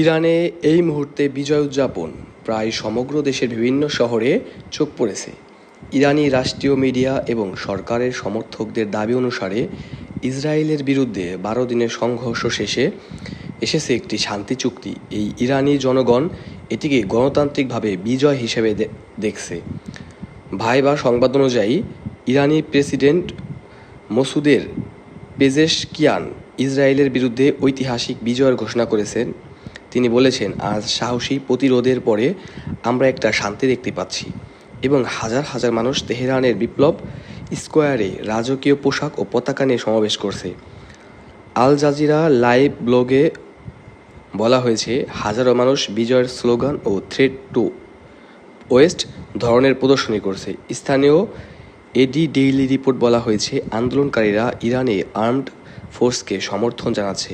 ইরানে এই মুহূর্তে বিজয় উদযাপন। প্রায় সমগ্র দেশের বিভিন্ন শহরে চোখ পড়েছে। ইরানি রাষ্ট্রীয় মিডিয়া এবং সরকারের সমর্থকদের দাবি অনুসারে ইসরায়েলের বিরুদ্ধে বারো দিনের সংঘর্ষ শেষে এসেছে একটি শান্তি চুক্তি। এই ইরানি জনগণ এটিকে গণতান্ত্রিকভাবে বিজয় হিসেবে দেখছে। ভাইবা সংবাদ অনুযায়ী, ইরানি প্রেসিডেন্ট মসুদের পেজেশকিয়ান ইসরায়েলের বিরুদ্ধে ঐতিহাসিক বিজয়ের ঘোষণা করেছেন তিনি বলেছেন, আজ সাহসী প্রতিরোধের পরে আমরা একটা শান্তি দেখতে পাচ্ছি এবং হাজার হাজার মানুষ তেহরানের বিপ্লব স্কোয়ারে রাজকীয় পোশাক ও পতাকা নিয়ে সমাবেশ করছে। আল জাজিরা লাইভ ব্লগে বলা হয়েছে, হাজারো মানুষ বিজয়ের স্লোগান ও থ্রেড টু ওয়েস্ট ধরনের প্রদর্শনী করছে। স্থানীয় এডি ডেইলি রিপোর্ট বলা হয়েছে, আন্দোলনকারীরা ইরানে আর্মড ফোর্সকে সমর্থন জানাচ্ছে।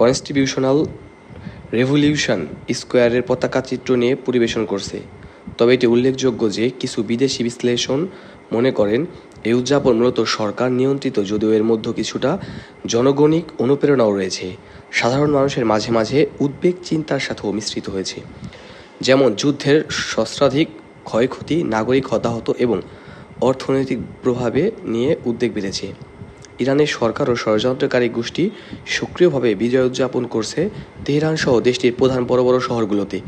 কনস্টিটিউশনাল রেভলিউশন স্কোয়ারের পতাকা চিত্র নিয়ে পরিবেশন করছে। তবে এটি উল্লেখযোগ্য যে কিছু বিদেশি বিশ্লেষণ মনে করেন, এই উদযাপন মূলত সরকার নিয়ন্ত্রিত, যদিও এর মধ্যে কিছুটা জনগণিক অনুপ্রেরণাও রয়েছে। সাধারণ মানুষের মাঝে মাঝে উদ্বেগ, চিন্তার সাথেও মিশ্রিত হয়েছে। যেমন যুদ্ধের সহস্রাধিক ক্ষয়ক্ষতি, নাগরিক হতাহত এবং অর্থনৈতিক প্রভাবে নিয়ে উদ্বেগ বেড়েছে। ইরানের সরকার ও ষড়যন্ত্রকারী গোষ্ঠী সক্রিয়ভাবে বিজয় উদযাপন করছে তেহরান সহ দেশটির প্রধান বড় বড় শহরগুলোতে।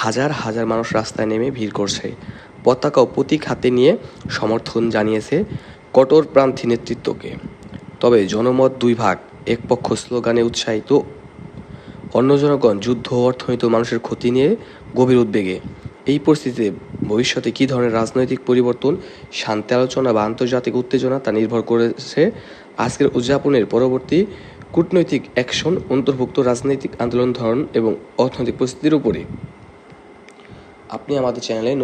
হাজার হাজার মানুষ রাস্তায় নেমে ভিড় করছে। পতাকা ও প্রতীক হাতে নিয়ে সমর্থন জানিয়েছে কট্টরপন্থী নেতৃত্বকে। তবে জনমত দুই ভাগ, এক পক্ষ স্লোগানে উৎসাহিত, অন্য জনগণ যুদ্ধ ও অর্থনীতি মানুষের ক্ষতি নিয়ে গভীর উদ্বেগে। এই পরিস্থিতিতে ভবিষ্যতে কী ধরনের রাজনৈতিক পরিবর্তন, শান্তি আলোচনা বা আন্তর্জাতিক উত্তেজনা তা নির্ভর করেছে আজকের উদযাপনের পরবর্তী কূটনৈতিক অ্যাকশন, অন্তর্ভুক্ত রাজনৈতিক আন্দোলন, ধরন এবং অর্থনৈতিক পরিস্থিতির উপরে আপনি আমাদের চ্যানেলে